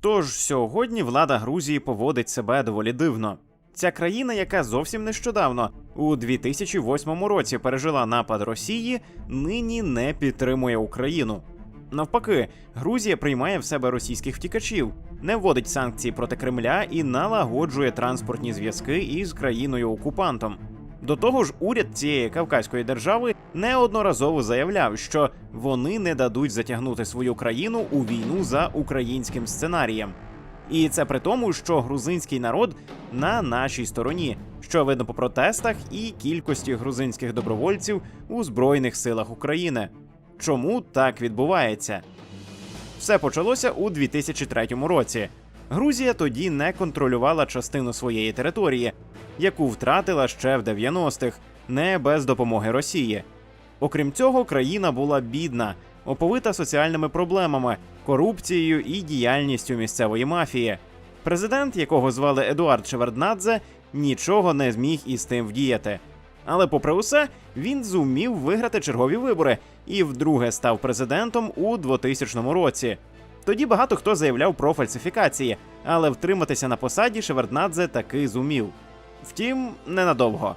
Тож сьогодні влада Грузії поводить себе доволі дивно. Ця країна, яка зовсім нещодавно у 2008 році пережила напад Росії, нині не підтримує Україну. Навпаки, Грузія приймає в себе російських втікачів, не вводить санкції проти Кремля і налагоджує транспортні зв'язки із країною-окупантом. До того ж, уряд цієї кавказької держави неодноразово заявляв, що вони не дадуть затягнути свою країну у війну за українським сценарієм. І це при тому, що грузинський народ на нашій стороні, що видно по протестах і кількості грузинських добровольців у Збройних силах України. Чому так відбувається? Все почалося у 2003 році. Грузія тоді не контролювала частину своєї території, яку втратила ще в 90-х, не без допомоги Росії. Окрім цього, країна була бідна, оповита соціальними проблемами, корупцією і діяльністю місцевої мафії. Президент, якого звали Едуард Шеверднадзе, нічого не зміг із тим вдіяти. Але, попри усе, він зумів виграти чергові вибори і вдруге став президентом у 2000 році. Тоді багато хто заявляв про фальсифікації, але втриматися на посаді Шеверднадзе таки зумів. Втім, ненадовго.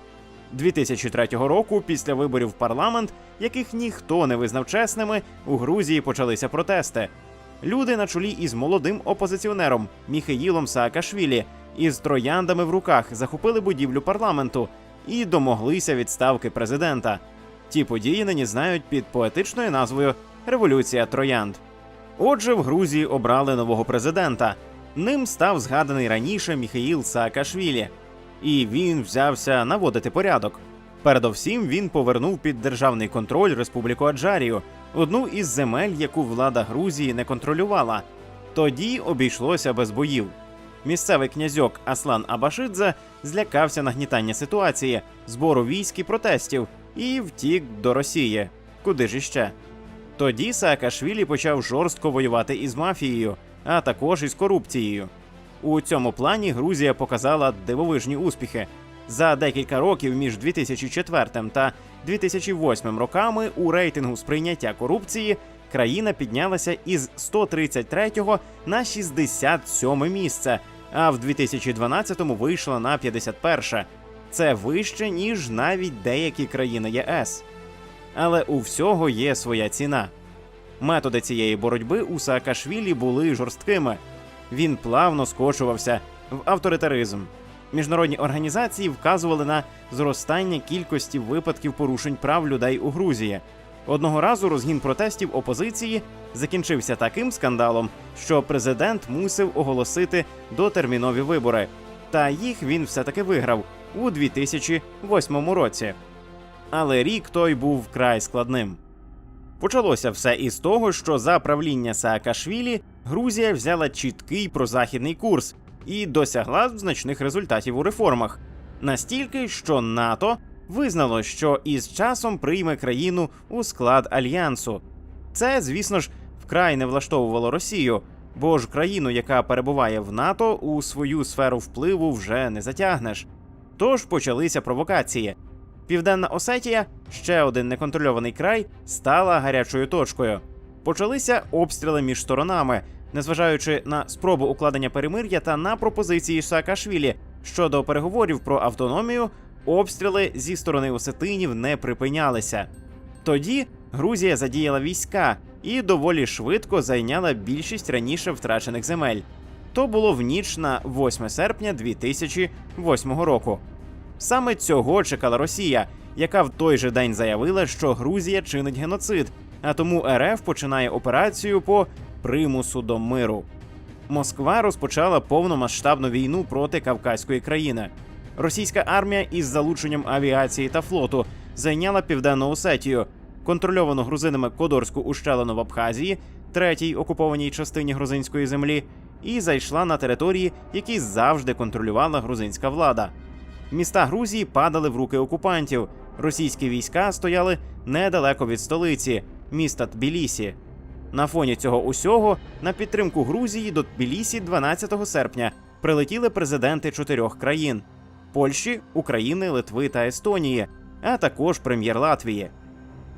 2003 року, після виборів в парламент, яких ніхто не визнав чесними, у Грузії почалися протести. Люди на чолі із молодим опозиціонером Міхаїлом Саакашвілі із трояндами в руках захопили будівлю парламенту і домоглися відставки президента. Ті події нині знають під поетичною назвою Революція Троянд. Отже, в Грузії обрали нового президента. Ним став згаданий раніше Міхаїл Саакашвілі, і він взявся наводити порядок. Передовсім він повернув під державний контроль Республіку Аджарію, одну із земель, яку влада Грузії не контролювала. Тоді обійшлося без боїв. Місцевий князьок Аслан Абашидзе злякався нагнітання ситуації, збору військ і протестів і втік до Росії. Куди ж іще? Тоді Саакашвілі почав жорстко воювати із мафією, а також із корупцією. У цьому плані Грузія показала дивовижні успіхи. За декілька років між 2004 та 2008 роками у рейтингу сприйняття корупції країна піднялася із 133 на 67 місце, а в 2012-му вийшла на 51. Це вище ніж навіть деякі країни ЄС. Але у всього є своя ціна. Методи цієї боротьби у Саакашвілі були жорсткими. Він плавно скочувався в авторитаризм. Міжнародні організації вказували на зростання кількості випадків порушень прав людей у Грузії. Одного разу розгін протестів опозиції закінчився таким скандалом, що президент мусив оголосити дотермінові вибори. Та їх він все-таки виграв у 2008 році. Але рік той був вкрай складним. Почалося все із того, що за правління Саакашвілі Грузія взяла чіткий прозахідний курс і досягла значних результатів у реформах. Настільки, що НАТО визнало, що із часом прийме країну у склад альянсу. Це, звісно ж, вкрай не влаштовувало Росію, бо ж країну, яка перебуває в НАТО, у свою сферу впливу вже не затягнеш. Тож почалися провокації. Південна Осетія, ще один неконтрольований край, стала гарячою точкою. Почалися обстріли між сторонами, незважаючи на спробу укладення перемир'я та на пропозиції Саакашвілі щодо переговорів про автономію, обстріли зі сторони осетинів не припинялися. Тоді Грузія задіяла війська і доволі швидко зайняла більшість раніше втрачених земель. То було в ніч на 8 серпня 2008 року. Саме цього чекала Росія, яка в той же день заявила, що Грузія чинить геноцид, а тому РФ починає операцію по примусу до миру. Москва розпочала повномасштабну війну проти Кавказької країни. Російська армія із залученням авіації та флоту зайняла південну Осетію, контрольовану грузинами Кодорську ущелину в Абхазії, третій окупованій частині грузинської землі, і зайшла на території, які завжди контролювала грузинська влада. Міста Грузії падали в руки окупантів. Російські війська стояли недалеко від столиці, міста Тбілісі. На фоні цього усього на підтримку Грузії до Тбілісі 12 серпня прилетіли президенти чотирьох країн: Польщі, України, Литви та Естонії, а також прем'єр Латвії.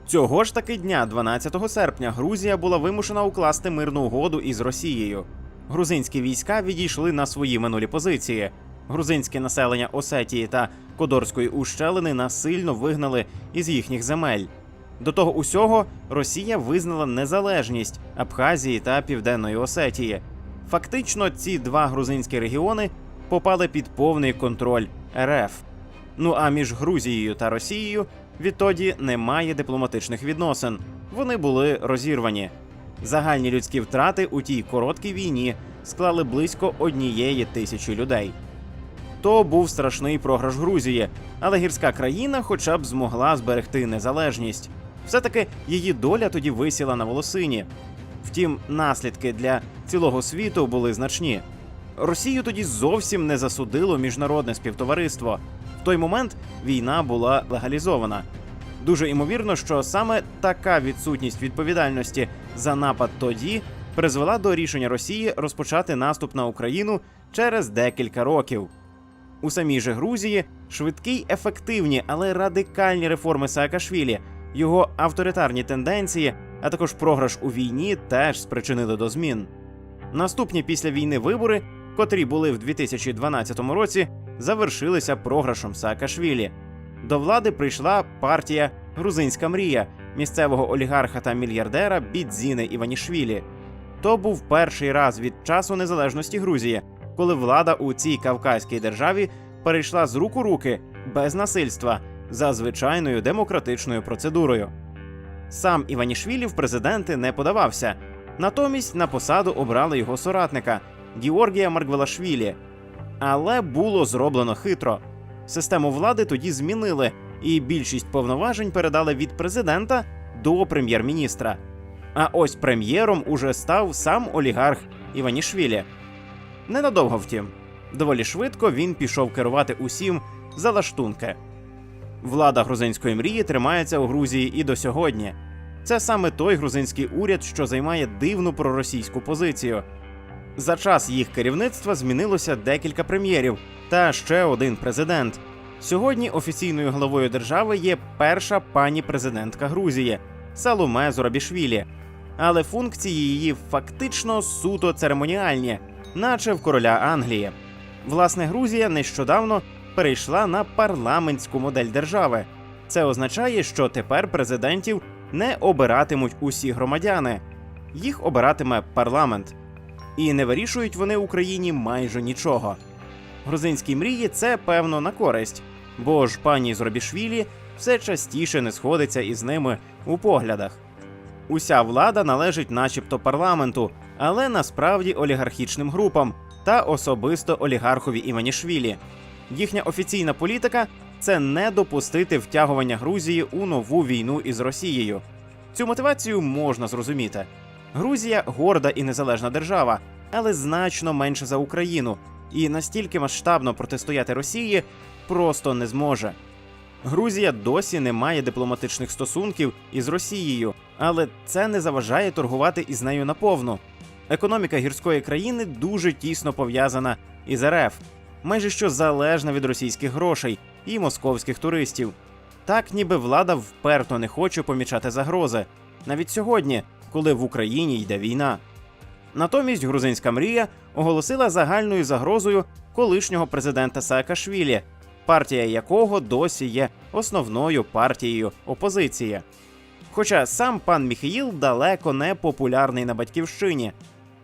Цього ж таки дня, 12 серпня, Грузія була вимушена укласти мирну угоду із Росією. Грузинські війська відійшли на свої минулі позиції. Грузинське населення Осетії та Кодорської ущелини насильно вигнали із їхніх земель. До того усього Росія визнала незалежність Абхазії та Південної Осетії. Фактично, ці два грузинські регіони попали під повний контроль РФ. Ну а між Грузією та Росією відтоді немає дипломатичних відносин. Вони були розірвані. Загальні людські втрати у тій короткій війні склали близько однієї тисячі людей. То був страшний програш Грузії, але гірська країна хоча б змогла зберегти незалежність. Все-таки її доля тоді висіла на волосині. Втім, наслідки для цілого світу були значні. Росію тоді зовсім не засудило міжнародне співтовариство. В той момент війна була легалізована. Дуже ймовірно, що саме така відсутність відповідальності за напад тоді призвела до рішення Росії розпочати наступ на Україну через декілька років. У самій же Грузії швидкі, ефективні, але радикальні реформи Саакашвілі, його авторитарні тенденції, а також програш у війні теж спричинили до змін. Наступні після війни вибори, котрі були в 2012 році, завершилися програшом Саакашвілі. До влади прийшла партія Грузинська мрія місцевого олігарха та мільярдера Бідзіни Іванішвілі. То був перший раз від часу незалежності Грузії, коли влада у цій кавказькій державі перейшла з рук у руки без насильства за звичайною демократичною процедурою. Сам Іванішвілі в президенти не подавався. Натомість на посаду обрали його соратника Георгія Маргвелашвілі. Але було зроблено хитро. Систему влади тоді змінили, і більшість повноважень передали від президента до прем'єр-міністра. А ось прем'єром уже став сам олігарх Іванішвілі. Ненадовго втім, доволі швидко він пішов керувати усім за лаштунки. Влада грузинської мрії тримається у Грузії і до сьогодні. Це саме той грузинський уряд, що займає дивну проросійську позицію. За час їх керівництва змінилося декілька прем'єрів та ще один президент. Сьогодні офіційною главою держави є перша пані президентка Грузії Саломе Зорабішвілі. Але функції її фактично суто церемоніальні, наче в короля Англії. Власне, Грузія нещодавно перейшла на парламентську модель держави. Це означає, що тепер президентів не обиратимуть усі громадяни, їх обиратиме парламент. І не вирішують вони Україні майже нічого. Грузинській мрії це певно на користь, бо ж пані Зробішвілі все частіше не сходиться із ними у поглядах. Уся влада належить, начебто, парламенту, але насправді олігархічним групам та особисто олігархові Іванішвілі. Їхня офіційна політика це не допустити втягування Грузії у нову війну із Росією. Цю мотивацію можна зрозуміти. Грузія горда і незалежна держава, але значно менше за Україну, і настільки масштабно протистояти Росії просто не зможе. Грузія досі не має дипломатичних стосунків із Росією, але це не заважає торгувати із нею наповну. Економіка гірської країни дуже тісно пов'язана із РФ, майже що залежна від російських грошей і московських туристів. Так, ніби влада вперто не хоче помічати загрози, навіть сьогодні, коли в Україні йде війна. Натомість грузинська мрія оголосила загальною загрозою колишнього президента Саакашвілі, партія якого досі є основною партією опозиції. Хоча сам пан Міхаїл далеко не популярний на батьківщині,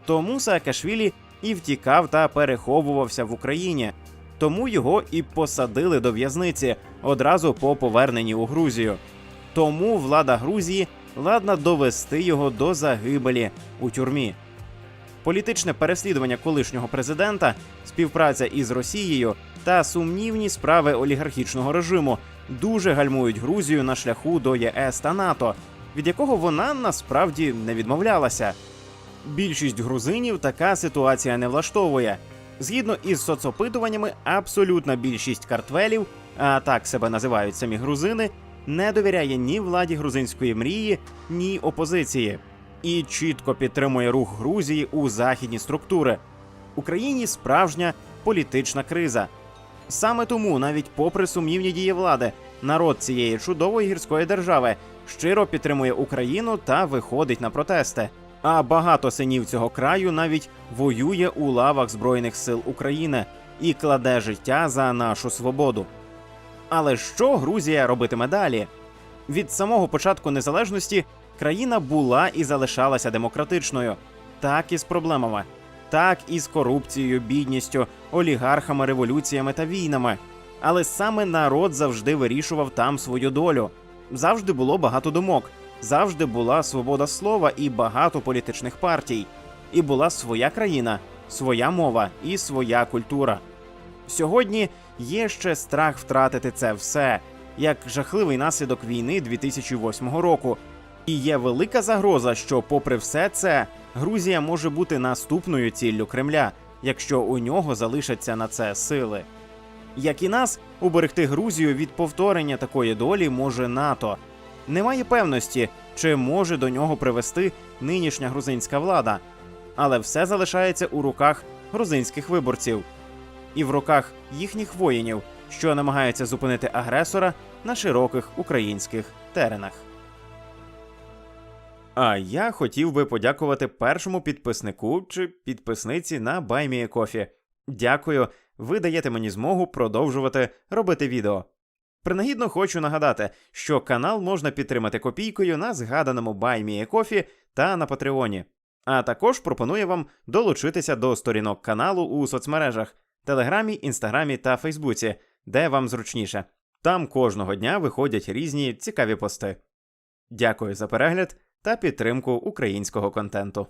тому Саакашвілі і втікав та переховувався в Україні, тому його і посадили до в'язниці одразу по поверненні у Грузію. Тому влада Грузії ладна довести його до загибелі у тюрмі. Політичне переслідування колишнього президента, співпраця із Росією та сумнівні справи олігархічного режиму дуже гальмують Грузію на шляху до ЄС та НАТО, від якого вона насправді не відмовлялася. Більшість грузинів така ситуація не влаштовує. Згідно із соцопитуваннями, абсолютна більшість картвелів, а так себе називають самі грузини, не довіряє ні владі грузинської мрії, ні опозиції і чітко підтримує рух Грузії у західні структури. Україні справжня політична криза. Саме тому, навіть попри сумнівні дії влади, народ цієї чудової гірської держави щиро підтримує Україну та виходить на протести. А багато синів цього краю навіть воює у лавах Збройних сил України і кладе життя за нашу свободу. Але що Грузія робитиме далі? Від самого початку незалежності країна була і залишалася демократичною, так і з проблемами, так і з корупцією, бідністю, олігархами, революціями та війнами. Але саме народ завжди вирішував там свою долю. Завжди було багато думок, завжди була свобода слова і багато політичних партій. І була своя країна, своя мова і своя культура. Сьогодні є ще страх втратити це все, як жахливий наслідок війни 2008 року. І є велика загроза, що, попри все це, Грузія може бути наступною ціллю Кремля, якщо у нього залишаться на це сили. Як і нас, уберегти Грузію від повторення такої долі може НАТО. Немає певності, чи може до нього привести нинішня грузинська влада, але все залишається у руках грузинських виборців і в руках їхніх воїнів, що намагаються зупинити агресора на широких українських теренах. А я хотів би подякувати першому підписнику чи підписниці на BuyMeACoffee. Дякую, ви даєте мені змогу продовжувати робити відео. Принагідно хочу нагадати, що канал можна підтримати копійкою на згаданому BuyMeACoffee та на Патреоні. А також пропоную вам долучитися до сторінок каналу у соцмережах Телеграмі, Інстаграмі та Фейсбуці, де вам зручніше. Там кожного дня виходять різні цікаві пости. Дякую за перегляд та підтримку українського контенту.